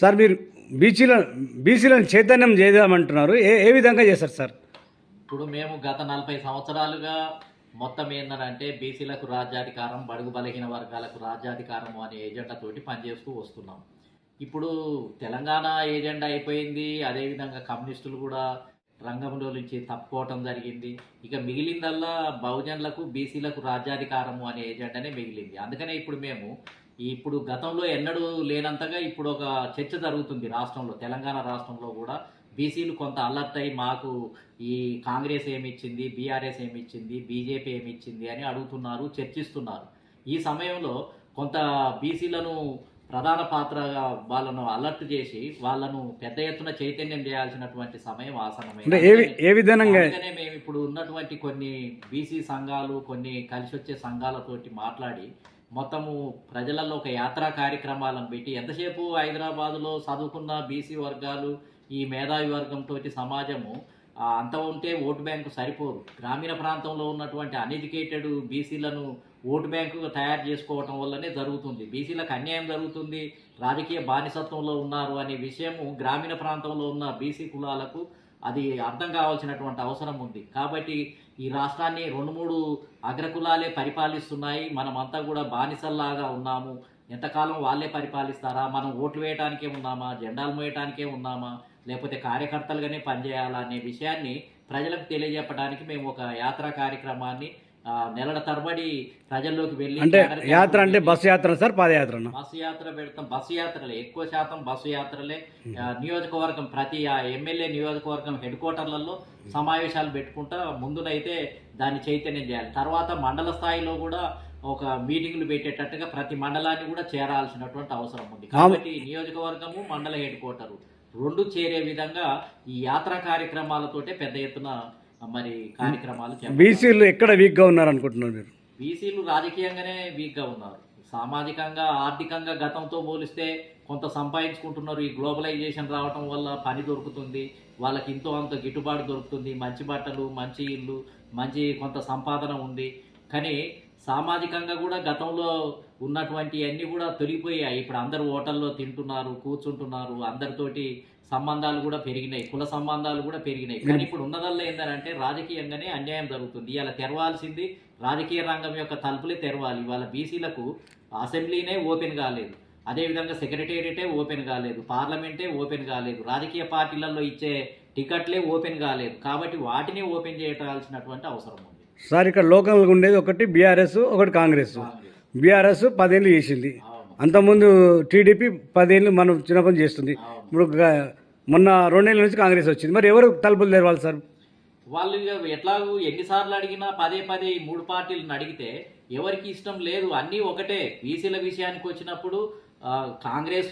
Sir మీరు బీసీలను బీసీలను చైతన్యం చేద్దామంటున్నారు. ఏ ఏ విధంగా చేస్తారు సార్? ఇప్పుడు మేము గత నలభై సంవత్సరాలుగా మొత్తం ఏంటంటే బీసీలకు రాజ్యాధికారం బడుగు బలహీన వర్గాలకు రాజ్యాధికారం అనే ఏజెండాతోటి పనిచేస్తూ వస్తున్నాం. ఇప్పుడు తెలంగాణ ఏజెండా అయిపోయింది. అదేవిధంగా కమ్యూనిస్టులు కూడా రంగంలో నుంచి తప్పుకోవటం జరిగింది. ఇక మిగిలిందల్లా బహుజనులకు బీసీలకు రాజ్యాధికారము అనే ఏజెండానే మిగిలింది. అందుకనే ఇప్పుడు మేము ఇప్పుడు గతంలో ఎన్నడూ లేనంతగా ఇప్పుడు ఒక చర్చ జరుగుతుంది రాష్ట్రంలో తెలంగాణ రాష్ట్రంలో కూడా. బీసీలు కొంత అలర్ట్ అయి మాకు ఈ కాంగ్రెస్ ఏమి ఇచ్చింది బీఆర్ఎస్ ఏమి ఇచ్చింది బీజేపీ ఏమి ఇచ్చింది అని అడుగుతున్నారు చర్చిస్తున్నారు. ఈ సమయంలో కొంత బీసీలను ప్రధాన పాత్రగా వాళ్ళను అలర్ట్ చేసి వాళ్ళను పెద్ద ఎత్తున చైతన్యం చేయాల్సినటువంటి సమయం అందుకనే మేము ఇప్పుడు ఉన్నటువంటి కొన్ని బీసీ సంఘాలు కొన్ని కలిసి వచ్చే సంఘాలతోటి మాట్లాడి మొత్తము ప్రజలలో ఒక యాత్రా కార్యక్రమాలను పెట్టి ఎంతసేపు హైదరాబాదులో చదువుకున్న బీసీ వర్గాలు ఈ మేధావి వర్గంతో సమాజము అంత ఉంటే ఓటు బ్యాంకు సరిపోదు. గ్రామీణ ప్రాంతంలో ఉన్నటువంటి అన్ఎడ్యుకేటెడ్ బీసీలను ఓటు బ్యాంకు తయారు చేసుకోవటం వల్లనే జరుగుతుంది. బీసీలకు అన్యాయం జరుగుతుంది. రాజకీయ బానిసత్వంలో ఉన్నారు అనే విషయము గ్రామీణ ప్రాంతంలో ఉన్న బీసీ కులాలకు అది అర్థం కావాల్సినటువంటి అవసరం ఉంది. కాబట్టి ఈ రాష్ట్రాన్ని రెండు మూడు అగ్రకులాలే పరిపాలిస్తున్నాయి. మనమంతా కూడా బానిసల్లాగా ఉన్నాము. ఎంతకాలం వాళ్ళే పరిపాలిస్తారా? మనం ఓట్లు వేయటానికే ఉన్నామా? జెండాలు మోయటానికే ఉన్నామా? లేకపోతే కార్యకర్తలుగానే పనిచేయాలా అనే విషయాన్ని ప్రజలకు తెలియజెప్పడానికి మేము ఒక యాత్రా కార్యక్రమాన్ని నెలల తరబడి ప్రజల్లోకి వెళ్ళి అంటే యాత్ర అంటే బస్సు యాత్ర సార్ పాదయాత్రనా? బస్సు యాత్ర పెడతాం. బస్సు యాత్రలే ఎక్కువ శాతం బస్సు యాత్రలే. నియోజకవర్గం ప్రతి ఆ ఎమ్మెల్యే నియోజకవర్గం హెడ్ క్వార్టర్లలో సమావేశాలు పెట్టుకుంటా ముందునైతే దాన్ని చైతన్యం చేయాలి. తర్వాత మండల స్థాయిలో కూడా ఒక మీటింగ్లు పెట్టేటట్టుగా ప్రతి మండలాన్ని కూడా చేరాల్సినటువంటి అవసరం ఉంది. కాబట్టి నియోజకవర్గము మండల హెడ్ క్వార్టరు రెండు చేరే విధంగా ఈ యాత్రా కార్యక్రమాలతోటే పెద్ద ఎత్తున మరి కార్యక్రమాలు. బీసీలు ఎక్కడ వీక్గా ఉన్నారు అనుకుంటున్నారు మీరు? బీసీలు రాజకీయంగానే వీక్గా ఉన్నారు. సామాజికంగా ఆర్థికంగా గతంతో పోలిస్తే కొంత సంపాదించుకుంటున్నారు. ఈ గ్లోబలైజేషన్ రావటం వల్ల పని దొరుకుతుంది. వాళ్ళకి ఇంతో అంత గిట్టుబాటు దొరుకుతుంది. మంచి బట్టలు మంచి ఇల్లు మంచి కొంత సంపాదన ఉంది. కానీ సామాజికంగా కూడా గతంలో ఉన్నటువంటి అన్నీ కూడా తొలగిపోయాయి. ఇప్పుడు అందరూ హోటల్లో తింటున్నారు కూర్చుంటున్నారు. అందరితోటి సంబంధాలు కూడా పెరిగినాయి కుల సంబంధాలు కూడా పెరిగినాయి. కానీ ఇప్పుడు ఉన్నదల్లా ఏంటంటే రాజకీయంగానే అన్యాయం జరుగుతుంది. ఇవాళ తెరవాల్సింది రాజకీయ రంగం యొక్క తలుపులే తెరవాలి. ఇవాళ బీసీలకు అసెంబ్లీనే ఓపెన్ కాలేదు. అదేవిధంగా సెక్రటేరియటే ఓపెన్ కాలేదు. పార్లమెంటే ఓపెన్ కాలేదు. రాజకీయ పార్టీలలో ఇచ్చే టికెట్లే ఓపెన్ కాలేదు. కాబట్టి వాటిని ఓపెన్ చేయాల్సినటువంటి అవసరం ఉంది. సార్ ఇక్కడ లోకల్గా ఉండేది ఒకటి బీఆర్ఎస్ ఒకటి కాంగ్రెస్. బీఆర్ఎస్ పదేళ్ళు చేసింది. అంతకుముందు టీడీపీ పదేళ్ళు మనం చిన్నప్పటి చేస్తుంది. ఇప్పుడు మొన్న రెండేళ్ళ నుంచి కాంగ్రెస్ వచ్చింది. మరి ఎవరు తలుపులు తెరవాలి సార్? వాళ్ళు ఎట్లాగూ ఎన్నిసార్లు అడిగినా పదే పదే ఈ మూడు పార్టీలను అడిగితే ఎవరికి ఇష్టం లేదు. అన్నీ ఒకటే. బీసీల విషయానికి వచ్చినప్పుడు కాంగ్రెస్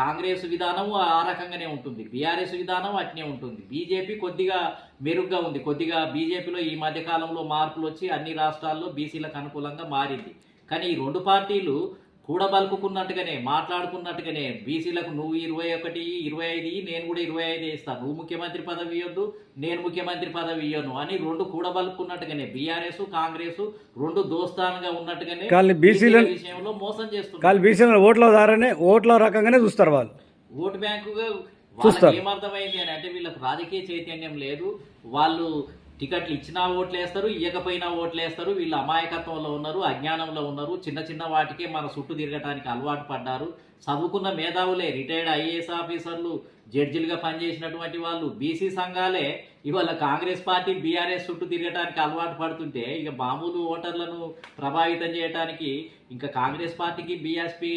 కాంగ్రెస్ విధానం ఆ రకంగానే ఉంటుంది. బీఆర్ఎస్ విధానం అట్నే ఉంటుంది. బీజేపీ కొద్దిగా మెరుగ్గా ఉంది. కొద్దిగా బీజేపీలో ఈ మధ్య కాలంలో మార్పులు వచ్చి అన్ని రాష్ట్రాల్లో బీసీలకు అనుకూలంగా మారింది. కానీ ఈ రెండు పార్టీలు కూడబలుకున్నట్టుగానే మాట్లాడుకున్నట్టుగానే బీసీలకు నువ్వు ఇరవై ఒకటి ఇరవై ఐదు నేను కూడా ఇరవై ఐదు ఇస్తాను నువ్వు ముఖ్యమంత్రి పదవి ఇవ్వద్దు నేను ముఖ్యమంత్రి పదవి ఇవ్వను అని రెండు కూడబలుకున్నట్టుగానే బీఆర్ఎస్ కాంగ్రెస్ రెండు దోస్తానుగా ఉన్నట్టుగానే బీసీల విషయంలో మోసం చేస్తున్నారు. కానీ బీసీలను ఓట్ల ద్వారానే ఓట్ల రకంగానే చూస్తారు వాళ్ళు. ఓటు బ్యాంకుగా. వాళ్ళకి ఏమర్థమైంది అని అంటే వీళ్ళకి రాజకీయ చైతన్యం లేదు. వాళ్ళు టికెట్లు ఇచ్చినా ఓట్లు వేస్తారు ఇవ్వకపోయినా ఓట్లు వేస్తారు వీళ్ళు అమాయకత్వంలో ఉన్నారు అజ్ఞానంలో ఉన్నారు చిన్న చిన్న వాటికే మన చుట్టూ తిరగటానికి అలవాటు పడ్డారు. చదువుకున్న మేధావులే రిటైర్డ్ ఐఏఎస్ ఆఫీసర్లు జడ్జిలుగా పనిచేసినటువంటి వాళ్ళు బీసీ సంఘాలే ఇవాళ కాంగ్రెస్ పార్టీ బీఆర్ఎస్ చుట్టూ తిరగటానికి అలవాటు పడుతుంటే ఇక మామూలు ఓటర్లను ప్రభావితం చేయడానికి ఇంకా కాంగ్రెస్ పార్టీకి బీఎస్పీ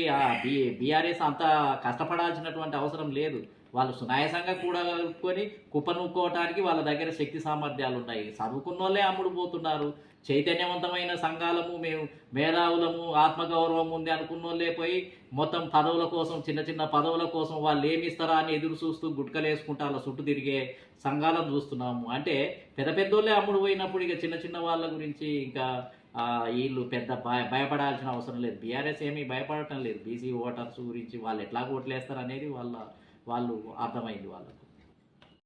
బీఆర్ఎస్ అంత కష్టపడాల్సినటువంటి అవసరం లేదు. వాళ్ళు సునాయాసంగా కూడా కలుపుకొని వాళ్ళ దగ్గర శక్తి సామర్థ్యాలు ఉన్నాయి. చదువుకున్న వాళ్ళే అమ్ముడు పోతున్నారు. చైతన్యవంతమైన సంఘాలము మేము మేధావులము ఆత్మగౌరవం ఉంది అనుకున్న వాళ్ళే పోయి మొత్తం పదవుల కోసం చిన్న చిన్న పదవుల కోసం వాళ్ళు ఏమి ఇస్తారా అని ఎదురు చూస్తూ గుట్కలేసుకుంటూ అలా చుట్టూ తిరిగే సంఘాలను చూస్తున్నాము. అంటే పెద్ద పెద్దోళ్ళే అమ్ముడు పోయినప్పుడు ఇక చిన్న చిన్న వాళ్ళ గురించి ఇంకా వీళ్ళు పెద్ద భయ భయపడాల్సిన అవసరం లేదు. బీఆర్ఎస్ ఏమీ భయపడటం లేదు. బీసీ ఓటర్స్ గురించి వాళ్ళు ఎట్లా ఓట్లేస్తారు అనేది వాళ్ళ వాళ్ళు అర్థమైంది వాళ్ళకు.